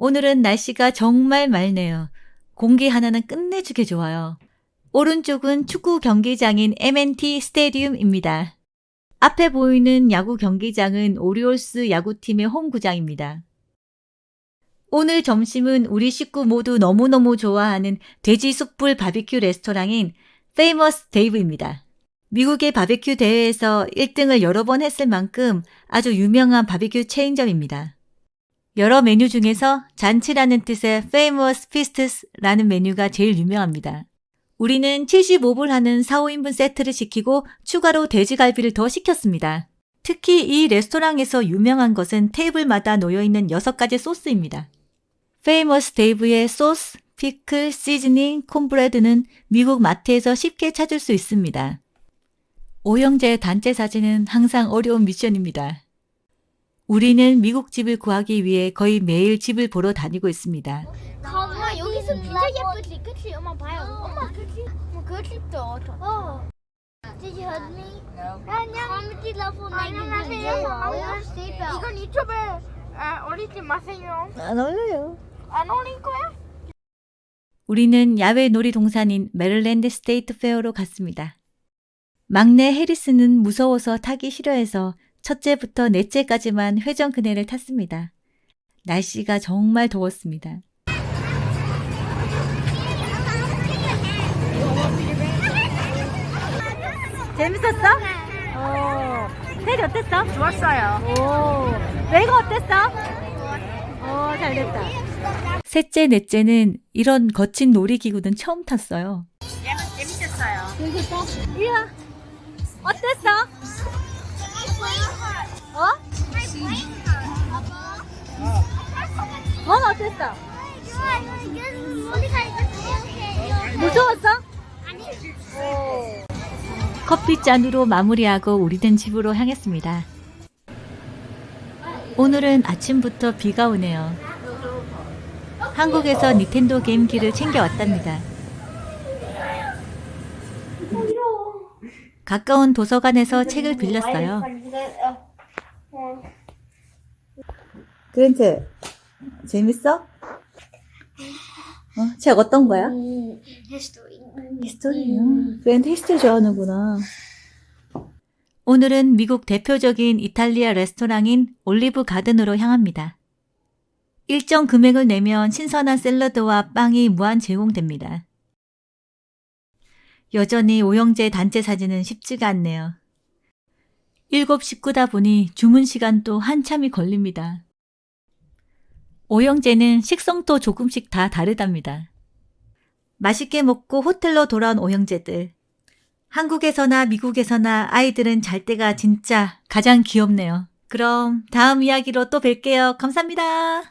오늘은 날씨가 정말 맑네요. 공기 하나는 끝내주게 좋아요. 오른쪽은 축구 경기장인 MNT 스테디움입니다. 앞에 보이는 야구 경기장은 오리올스 야구팀의 홈구장입니다. 오늘 점심은 우리 식구 모두 너무너무 좋아하는 돼지 숯불 바비큐 레스토랑인 페이머스 데이브입니다. 미국의 바비큐 대회에서 1등을 여러 번 했을 만큼 아주 유명한 바비큐 체인점입니다. 여러 메뉴 중에서 잔치라는 뜻의 Famous Feasts라는 메뉴가 제일 유명합니다. 우리는 75불 하는 4, 5인분 세트를 시키고 추가로 돼지갈비를 더 시켰습니다. 특히 이 레스토랑에서 유명한 것은 테이블마다 놓여있는 6가지 소스입니다. Famous Dave의 소스, 피클, 시즈닝, 콘브레드는 미국 마트에서 쉽게 찾을 수 있습니다. 오형제의 단체 사진은 항상 어려운 미션입니다. 우리는 미국 집을 구하기 위해 거의 매일 집을 보러 다니고 있습니다. 엄마 여기서 진짜 예쁘지, 그치? 엄마 봐요. 엄마 그치? 엄마 그 집도 어. Did you hug me? No. 안녕. Comedy level 안녕하세요. 이건 유튜브에 아, 올리지 마세요. 안 어울려요. 안 올릴 거야? 우리는 야외 놀이동산인 메릴랜드 스테이트 페어로 갔습니다. 막내 해리스는 무서워서 타기 싫어해서 첫째부터 넷째까지만 회전 그네를 탔습니다. 날씨가 정말 더웠습니다. 재밌었어? 어. 해리 어땠어? 좋았어요. 오. 레이가 어땠어? 어, 잘 됐다. 셋째, 넷째는 이런 거친 놀이기구는 처음 탔어요. 재밌었어요. 이야, 어땠어? 어? 넌 어땠어? 무서웠어? 커피 잔으로 마무리하고 우리는 집으로 향했습니다. 오늘은 아침부터 비가 오네요. 한국에서 닌텐도 게임기를 챙겨왔답니다. 가까운 도서관에서 책을 빌렸어요. 그랜트, 재밌어? 어, 책 어떤 거야? 히스토리요. 그랜트 히스토리 좋아하는구나. 오늘은 미국 대표적인 이탈리아 레스토랑인 올리브 가든으로 향합니다. 일정 금액을 내면 신선한 샐러드와 빵이 무한 제공됩니다. 여전히 오형제 단체 사진은 쉽지가 않네요. 일곱 식구다 보니 주문 시간도 한참이 걸립니다. 오형제는 식성도 조금씩 다 다르답니다. 맛있게 먹고 호텔로 돌아온 오형제들. 한국에서나 미국에서나 아이들은 잘 때가 진짜 가장 귀엽네요. 그럼 다음 이야기로 또 뵐게요. 감사합니다.